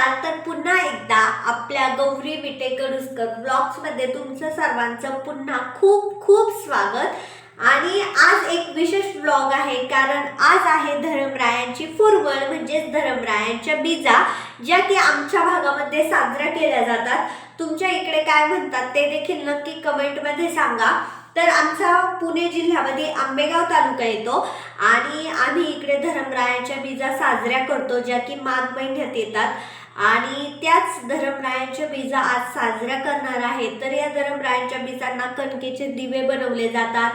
नमस्कार. तर पुन्हा एकदा आपल्या गौरी विटेकरुसकर ब्लॉग्समध्ये तुमचं सर्वांचं पुन्हा खूप खूप स्वागत. आणि आज एक विशेष ब्लॉग आहे कारण आज आहे धरमरायांची फुरवळ म्हणजेच धरमरायांच्या बीजा ज्या की आमच्या भागामध्ये साजऱ्या केल्या जातात. तुमच्या इकडे काय म्हणतात ते देखील नक्की कमेंटमध्ये सांगा. तर आमचा पुणे जिल्ह्यामध्ये आंबेगाव तालुका येतो आणि आम्ही इकडे धरमरायांच्या बीजा साजऱ्या करतो ज्या की माघ महिन्यात येतात. आणि त्याच धरमरायांच्या बीजा आज साजऱ्या करणार आहेत. तर या धरमरायांच्या बीजांना कणकेचे दिवे बनवले जातात.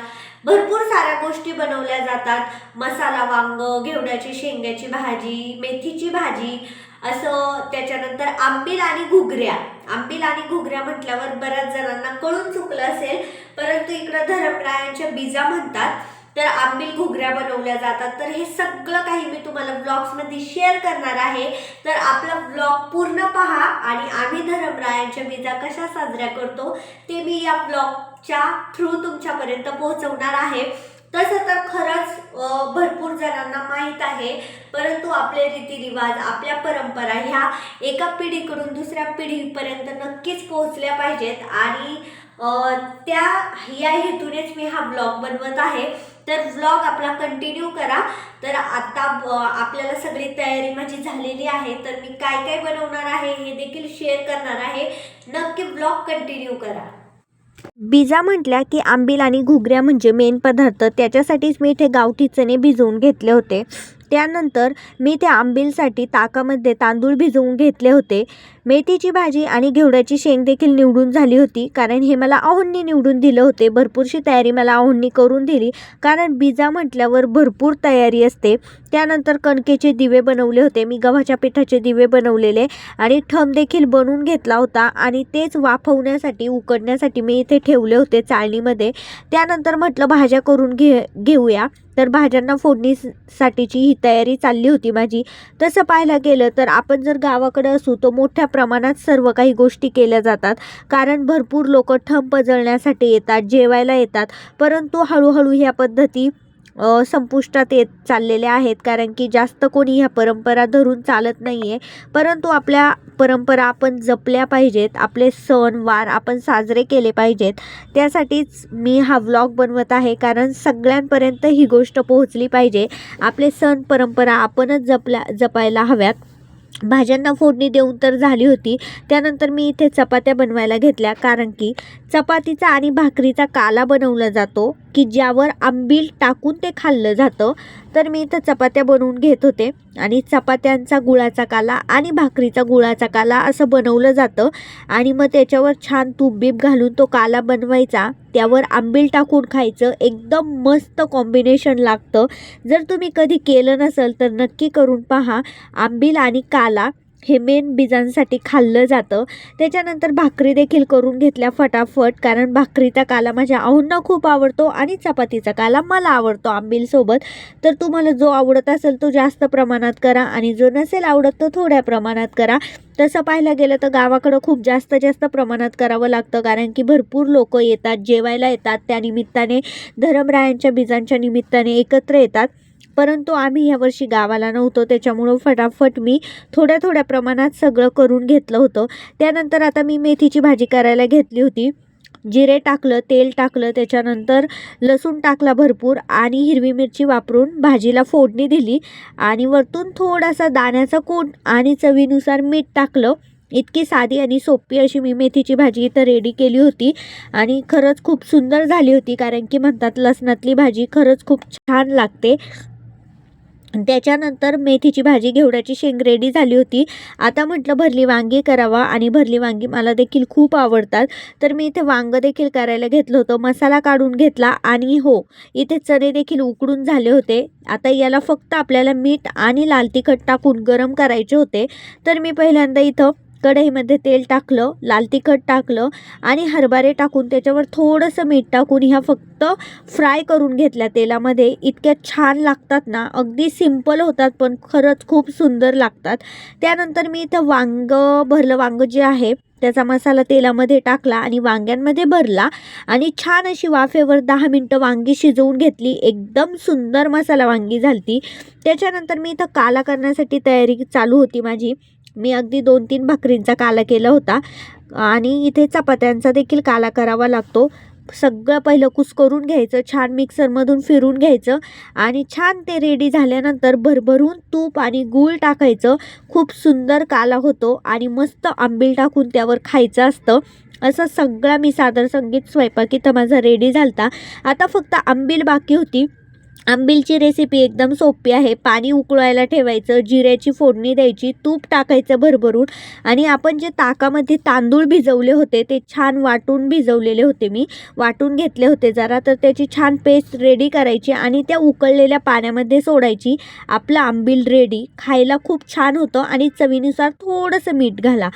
भरपूर साऱ्या गोष्टी बनवल्या जातात. मसाला वांग घेवड्याची शेंग्याची भाजी मेथीची भाजी असं त्याच्यानंतर आंबील आणि घुगऱ्या. आंबील आणि घुगऱ्या म्हटल्यावर बऱ्याच जणांना कळून चुकलं असेल परंतु इकडं धरमरायांच्या बीजा म्हणतात. तर आंबील घुगऱ्या बनवल्या जातात. तर हे सगळं काही मी तुम्हाला ब्लॉग्समध्ये शेअर करणार आहे. तर आपला ब्लॉग पूर्ण पहा आणि आम्ही धरमरायांच्या बीजा कशा साजऱ्या करतो ते मी या ब्लॉगच्या थ्रू तुमच्यापर्यंत पोहोचवणार आहे. तसं तर खरंच भरपूर जणांना माहीत आहे. परंतु आपले रीतिरिवाज आपल्या परंपरा ह्या एका पिढीकडून दुसऱ्या पिढीपर्यंत नक्कीच पोहोचल्या पाहिजेत. आणि त्या या हेतूनेच मी हा ब्लॉग बनवत आहे. तर ब्लॉग आपला कंटिन्यू करा. तर आता ब- आपल्याला सगळी तयारी माझी झालेली आहे. तर मी काय काय बनवणार आहे हे देखील शेअर करणार आहे. नक्की ब्लॉग कंटिन्यू करा. बिजा म्हटल्या की आंबील आणि घुगऱ्या म्हणजे मेन पदार्थ. त्याच्यासाठीच मी इथे गावठी चणे भिजवून घेतले होते. त्यानंतर मी त्या आंबीलसाठी ताकामध्ये तांदूळ भिजवून घेतले होते. मेथीची भाजी आणि घेवड्याची शेंग देखील निवडून झाली होती. कारण हे मला आहोंनी निवडून दिलं होते. भरपूरशी तयारी मला आहोंनी करून दिली. कारण बिजा म्हटल्यावर भरपूर तयारी असते. त्यानंतर कणकेचे दिवे बनवले होते. मी गव्हाच्या पिठाचे दिवे बनवलेले आणि ठम देखील बनवून घेतला होता. आणि तेच वाफवण्यासाठी उकडण्यासाठी मी इथे ठेवले होते चाळणीमध्ये. त्यानंतर म्हटलं भाज्या करून घे घेऊया. तर भाज्यांना फोडणीसाठीची ही तयारी चालली होती माझी. तसं पाहायला गेलं तर आपण जर गावाकडे असू तर मोठ्या प्रमाणात सर्व काही गोष्टी केल्या जातात. कारण भरपूर लोक ठम पजळण्यासाठी येतात जेवायला येतात. परंतु हळूहळू ह्या पद्धती संपुष्टात येत चाललेल्या आहेत. कारण की जास्त कोणी ह्या परंपरा धरून चालत नाही आहे परंतु आपल्या परंपरा आपण जपल्या पाहिजेत. आपले सण वार आपण साजरे केले पाहिजेत. त्यासाठीच मी हा व्लॉग बनवत आहे. कारण सगळ्यांपर्यंत ही गोष्ट पोहोचली पाहिजे. आपले सण परंपरा आपणच जपल्या जपायला हव्यात. भाज्यांना फोडणी देऊन तर झाली होती. त्यानंतर मी इथे चपात्या बनवायला घेतल्या. कारण की चपातीचा आणि भाकरीचा काला बनवला जातो. की ज्यावर आंबील टाकून ते खाल्लं जातं. तर मी इथं चपात्या बनवून घेत होते. आणि चपात्यांचा गुळाचा काला आणि भाकरीचा गुळाचा काला असं बनवलं जातं. आणि मग त्याच्यावर छान तूप बीप घालून तो काला बनवायचा. त्यावर आंबील टाकून खायचं. एकदम मस्त कॉम्बिनेशन लागतं. जर तुम्ही कधी केलं नसेल तर नक्की करून पहा. आंबील आणि काला हे मेन बीजांसाठी खाल्लं जातं. त्याच्यानंतर भाकरी देखील करून घेतल्या फटाफट कारण भाकरीचा काला माझ्या आऊंना खूप आवडतो आणि चपातीचा काला मला आवडतो आंबीलसोबत. तर तुम्हाला जो आवडत असेल तो जास्त प्रमाणात करा आणि जो नसेल आवडत तो थोड्या प्रमाणात करा. तसं पाहायला गेलं तर गावाकडं खूप जास्त जास्त प्रमाणात करावं लागतं कारण की भरपूर लोक येतात जेवायला येतात. त्यानिमित्ताने धरमरायांच्या बीजांच्या निमित्ताने एकत्र येतात. परंतु आम्ही यावर्षी गावाला नव्हतो त्याच्यामुळं फटाफट मी थोड्या थोड्या प्रमाणात सगळं करून घेतलं होतं. त्यानंतर आता मी मेथीची भाजी करायला घेतली होती. जिरे टाकलं तेल टाकलं त्याच्यानंतर लसूण टाकला भरपूर आणि हिरवी मिरची वापरून भाजीला फोडणी दिली आणि वरतून थोडासा दाण्याचा कोट आणि चवीनुसार मीठ टाकलं. इतकी साधी आणि सोपी अशी मी मेथीची भाजी इथं रेडी केली होती. आणि खरंच खूप सुंदर झाली होती कारण की म्हणतात लसणातली भाजी खरंच खूप छान लागते. त्याच्यानंतर मेथीची भाजी घेवड्याची शेंग रेडी झाली होती. आता म्हटलं भरली वांगी करावा आणि भरली वांगी मला देखील खूप आवडतात. तर मी इथे वांगं देखील करायला घेतलं होतं मसाला काढून घेतला आणि हो इथे चणे देखील उकडून झाले होते. आता याला फक्त आपल्याला मीठ आणि लाल तिखट टाकून गरम करायचे होते. तर मी पहिल्यांदा इथं कढईमध्ये तेल टाकलं लाल तिखट टाकलं आणि हरभरे टाकून त्याच्यावर थोडंसं मीठ टाकून ह्या फक्त फ्राय करून घेतल्या तेलामध्ये. इतक्या छान लागतात ना अगदी सिंपल होतात पण खरंच खूप सुंदर लागतात. त्यानंतर मी इथं वांग भरलं वांग जे आहे त्याचा मसाला तेलामध्ये टाकला आणि वांग्यांमध्ये भरला आणि छान अशी वाफेवर दहा मिनटं वांगी शिजवून घेतली. एकदम सुंदर मसाला वांगी झालती. त्याच्यानंतर मी इथं काला करण्यासाठी तयारी चालू होती माझी. मी अगदी दोन तीन भाकरींचा काला केला होता आणि इथे चपात्यांचा देखील काला करावा लागतो. सगळं पहिलं कुस्करून घ्यायचं छान मिक्सरमधून फिरून घ्यायचं आणि छान ते रेडी झाल्यानंतर भरभरून तूप आणि गूळ टाकायचं. खूप सुंदर काला होतो आणि मस्त आंबील टाकून त्यावर खायचं असतं. असं सगळा मी सादर संगीत स्वयंपाक इथं माझा रेडी झालता. आता फक्त आंबील बाकी होती. आंबीलची रेसिपी एकदम सोपी आहे. पाणी उकळायला ठेवायचं जिऱ्याची फोडणी द्यायची तूप टाकायचं भरभरून आणि आपण जे ताकामध्ये तांदूळ भिजवले होते ते छान वाटून भिजवलेले होते मी. वाटून घेतले होते जरा तर त्याची छान पेस्ट रेडी करायची आणि त्या उकळलेल्या पाण्यामध्ये सोडायची. आपलं आंबील रेडी खायला खूप छान होतं आणि चवीनुसार थोडंसं मीठ घाला.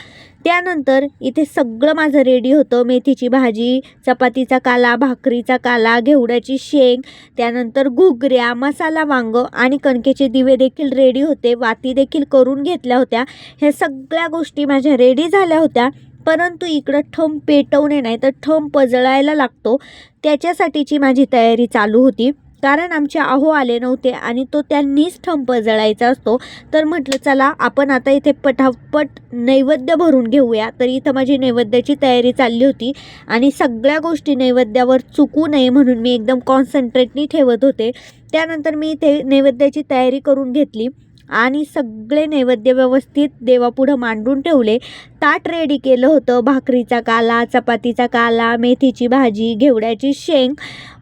त्यानंतर इथे सगळं माझं रेडी होतं. मेथीची भाजी चपातीचा काला भाकरीचा काला घेवड्याची शेंग त्यानंतर घुगऱ्या मसाला वांग आणि कणकेचे दिवे देखील रेडी होते. वाती देखील करून घेतल्या होत्या. ह्या सगळ्या गोष्टी माझ्या रेडी झाल्या होत्या. परंतु इकडं ठम पेटवणे नाही तर ठम पजळायला लागतो. त्याच्यासाठीची माझी तयारी चालू होती. कारण आमचे आहो आले नव्हते आणि तो त्यांनीच ठंप पजळायचा असतो. तर म्हटलं चला आपण आता इथे पटापट नैवेद्य भरून घेऊया. तर इथं माझी नैवेद्याची तयारी चालली होती आणि सगळ्या गोष्टी नैवेद्यावर चुकू नये म्हणून मी एकदम कॉन्सन्ट्रेटनी ठेवत होते. त्यानंतर मी इथे नैवेद्याची तयारी करून घेतली. आणि सगळे नैवेद्य व्यवस्थित देवापुढं मांडून ठेवले. ताट रेडी केलं होतं. भाकरीचा काला चपातीचा काला मेथीची भाजी घेवड्याची शेंग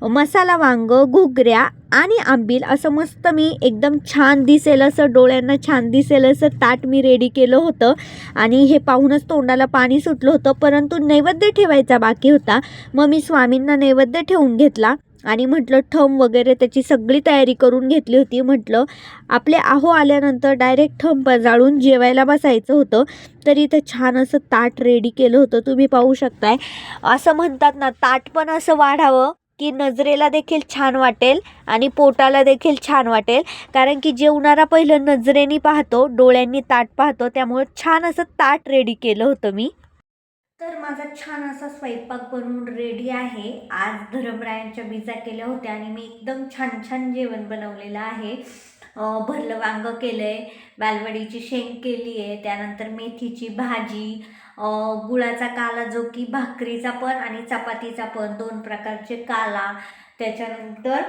मसाला वांग घुगऱ्या आणि आंबील. असं मस्त मी एकदम छान दिसेल असं डोळ्यांना छान दिसेल असं ताट मी रेडी केलं होतं. आणि हे पाहूनच तोंडाला पाणी सुटलं होतं. परंतु नैवेद्य ठेवायचा बाकी होता. मग मी स्वामींना नैवेद्य ठेवून घेतला. आणि म्हटलं ठम वगैरे त्याची सगळी तयारी करून घेतली होती. म्हटलं आपले आहो आल्यानंतर डायरेक्ट ठम पजाळून जेवायला बसायचं होतं. तर इथं छान असं ताट रेडी केलं होतं. तुम्ही पाहू शकताय. असं म्हणतात ना ताट पण असं वाढावं की नजरेला देखील छान वाटेल आणि पोटाला देखील छान वाटेल. कारण की जेवणारा पहिलं नजरेनी पाहतो डोळ्यांनी ताट पाहतो. त्यामुळे छान असं ताट रेडी केलं होतं मी. तर माझा छान असा स्वयंपाक बनवून रेडी आहे. आज धरमरायांच्या बिजा केल्या होत्या आणि मी एकदम छान छान जेवण बनवलेलं आहे. भरलं वांगं केलं आहे बालवडीची शेंग केली आहे त्यानंतर मेथीची भाजी गुळाचा काला जो की भाकरीचा पण आणि चपातीचा पण दोन प्रकारचे काला त्याच्यानंतर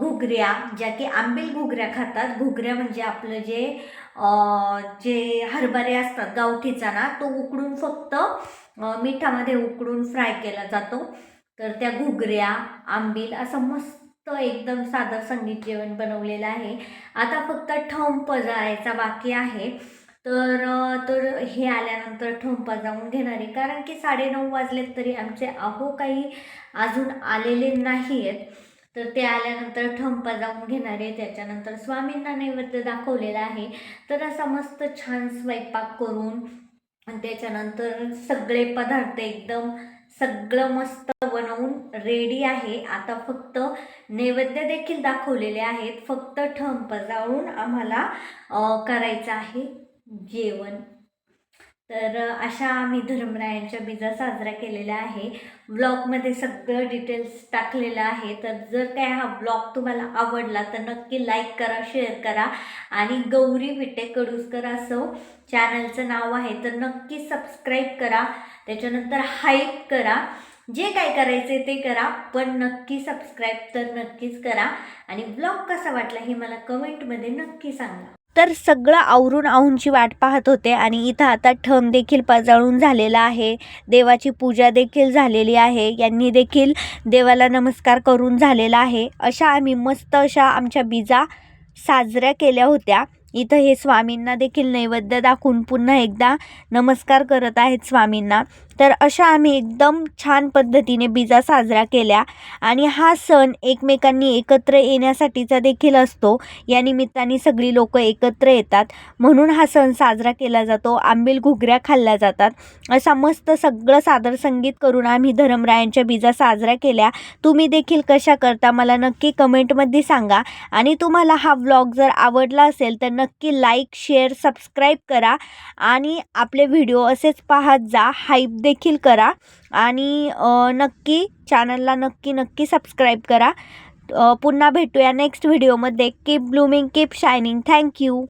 घुगऱ्या ज्या की आंबील घुगऱ्या खातात. घुगऱ्या म्हणजे आपलं जे जे हरभरे असतात गावठीचा ना तो उकडून फक्त मिठामध्ये उकडून फ्राय केला जातो. तर त्या घुगऱ्या आंबील असं मस्त एकदम साधं संगीत जेवण बनवलेलं आहे. आता फक्त ठम पजायचा बाकी आहे. तर तर हे आल्यानंतर ठोंपा जाऊन घेणार आहे. कारण की साडेनऊ वाजलेत तरी आमचे अहो काही अजून आलेले नाही आहेत तर ते आल्यानंतर ठंपा पजावून घेणार आहे. त्याच्यानंतर स्वामींना नैवेद्य दाखवलेला आहे. तर असा मस्त छान स्वयंपाक करून त्याच्यानंतर सगळे पदार्थ एकदम सगळं मस्त बनवून रेडी आहे. आता फक्त नैवेद्य देखील दाखवलेले आहेत. फक्त ठंप पजावून आम्हाला करायचं आहे. जेवण. तर अशा आम्ही धर्मरायांच्या बीजा साजरा केलेला आहे. ब्लॉगमध्ये सगळं डिटेल्स टाकलेलं आहे. तर जर काय हा ब्लॉग तुम्हाला आवडला तर नक्की लाईक करा शेअर करा आणि गौरी विटे कडूसकर असं चॅनलचं नाव आहे तर नक्की सबस्क्राईब करा. त्याच्यानंतर हाईप करा. जे काय करायचे ते करा पण नक्की सबस्क्राईब तर नक्कीच करा. आणि ब्लॉग कसा वाटला हे मला कमेंटमध्ये नक्की सांगा. तर सगळं आवरून आहूंची वाट पाहत होते आणि इथं आता ठम देखील पजाळून झालेला आहे. देवाची पूजा देखील झालेली आहे. यांनी देखील देवाला नमस्कार करून झालेला आहे. अशा आम्ही मस्त अशा आमच्या बीजा साजऱ्या केल्या होत्या. इथं हे स्वामींना देखील नैवेद्य दाखवून पुन्हा एकदा नमस्कार करत आहेत स्वामींना. तर अशा आम्ही एकदम छान पद्धतीने बीजा साजरा केल्या. आणि हा सण एकमेकांनी एकत्र येण्यासाठीचा देखील असतो. या निमित्ताने सगळी लोक एकत्र येतात. म्हणून हा सण साजरा केला जातो. आंबील घुगऱ्या खाल्ल्या जातात. असा मस्त सगळं सादर संगीत करून आम्ही धरमरायांच्या बीजा साजरा केल्या. तुम्ही देखील कशा करता मला नक्की कमेंटमध्ये सांगा. आणि तुम्हाला हा व्लॉग जर आवडला असेल तर नक्की लाईक शेअर सबस्क्राईब करा. आणि आपले व्हिडिओ असेच पाहत जा. हाईप देखील करा आणि नक्की चॅनलला नक्की नक्की सबस्क्राईब करा. पुन्हा भेटूया नेक्स्ट व्हिडिओमध्ये keep blooming keep shining thank you